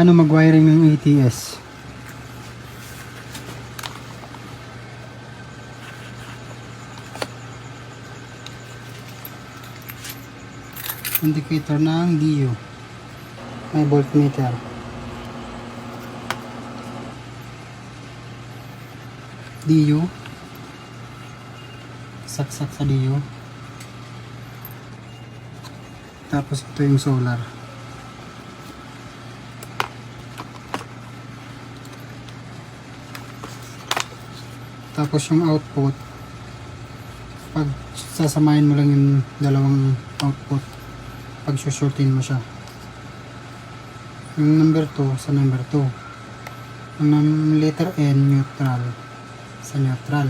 Paano mag-wiring ng ATS? Indicator ng DU. May voltmeter. DU. Saksak sa DU. Tapos ito yung solar. Tapos yung output, pag sasamahin mo lang yung dalawang output, pag shortin mo siya. Yung number 2 sa number 2. Yung letter N, neutral. Sa neutral.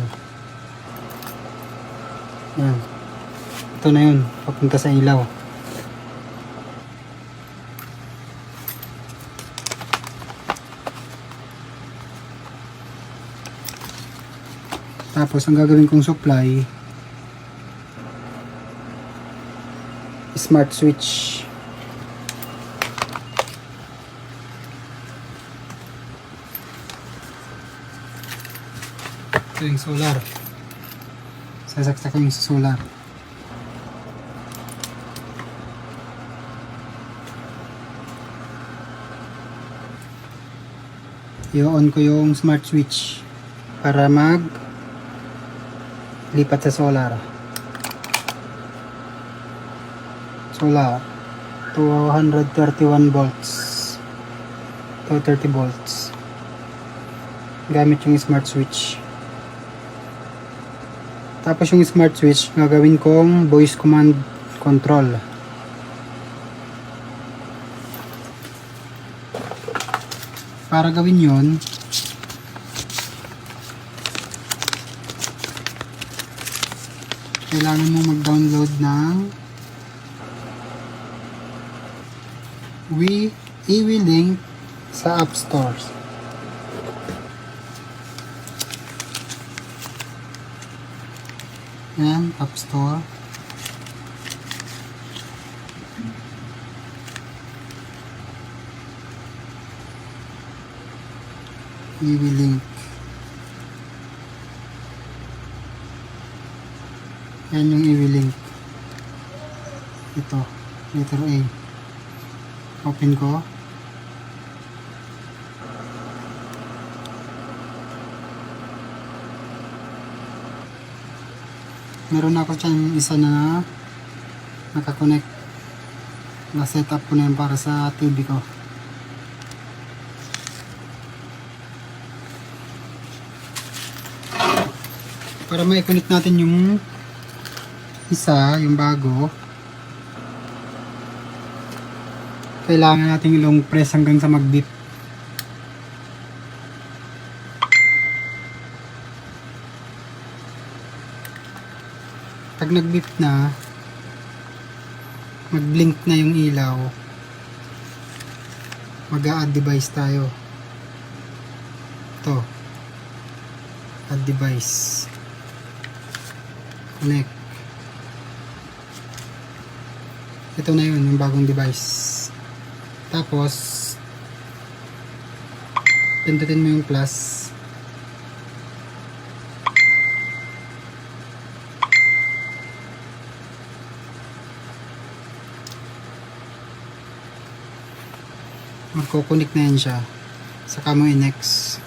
Yan. Ito na yun, papunta sa ilaw. Tapos ang gagawin kong supply smart switch. Ito yung solar. Sasaksak ko yung solar. I-on ko yung smart switch para mag lipat sa solar. Solar 231 volts. 230 volts. Gamit yung smart switch. Tapos yung smart switch, gagawin kong voice command control. Para gawin yon kailangan mo mag-download ng We link sa App Stores. Yan, App Store. link Yan yung i-link. Ito, letter A. Open ko. Meron ako dyan isa na nakakonect. Na-set up ko na yun para sa TV ko. Para ma-connect natin yung isa, yung bago, kailangan natin long press hanggang sa mag-beep. Pag nag-beep na, mag-blink na yung ilaw, mag-a-add device tayo. Ito. Add device. Connect. Ito na yun, yung bagong device. Tapos, pindutin mo yung plus. Magkukunik na yan siya. Saka mo i-next.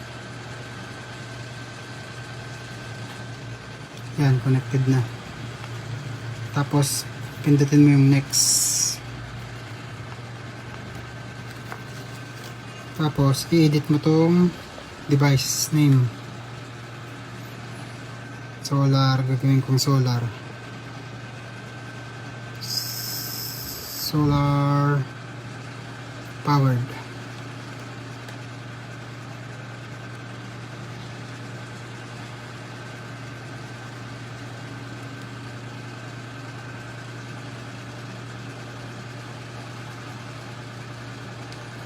Yan, connected na. Tapos, pindutin mo yung next. Tapos, i-edit mo tong device name. Solar, gagawin kong solar. Solar powered.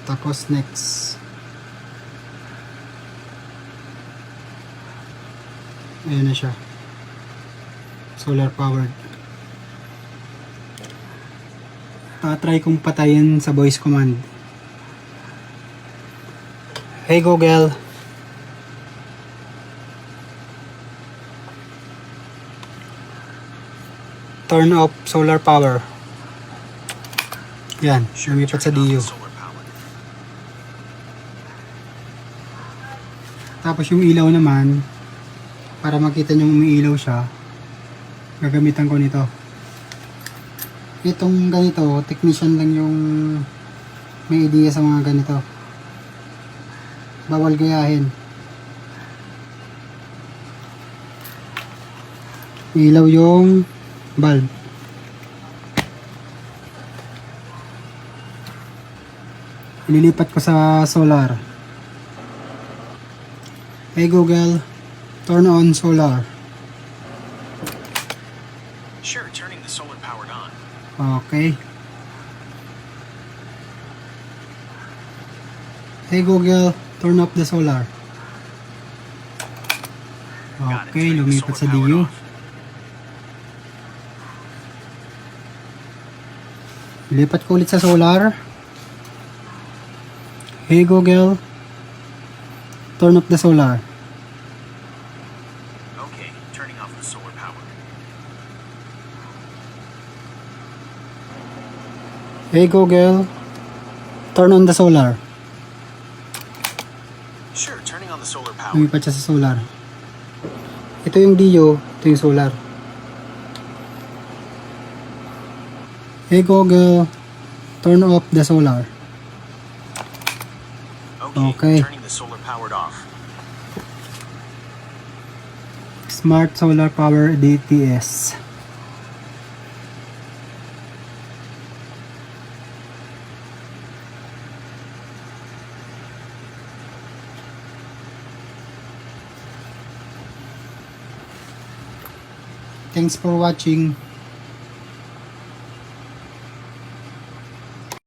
Tapos next. Ayan na siya. Solar powered. Ah, try kong patayin sa voice command. Hey Google. Turn off solar power. Yan, lumipat sa DU. Solar power. Tapos yung ilaw naman, para makita nyo umiilaw siya, gagamitan ko nito. Itong ganito, technician lang yung may idea sa mga ganito. Bawal gayahin. Ilaw yung bulb. Ililipat ko sa solar. Hey Google, turn on solar. Sure, turning the solar powered on. Okay. Hey Google, turn off the solar. Okay, lumipat sa DU. Lipat ko ulit sa solar. Hey Google, turn off the solar. Okay, turning off the solar power. Hey Google, turn on the solar. Sure, turning on the solar power. Lumipat siya sa solar. Ito yung DO, ito yung solar. Hey Google, turn off the solar. Okay, turning the solar powered off. Smart Solar Power DTS. Thanks for watching.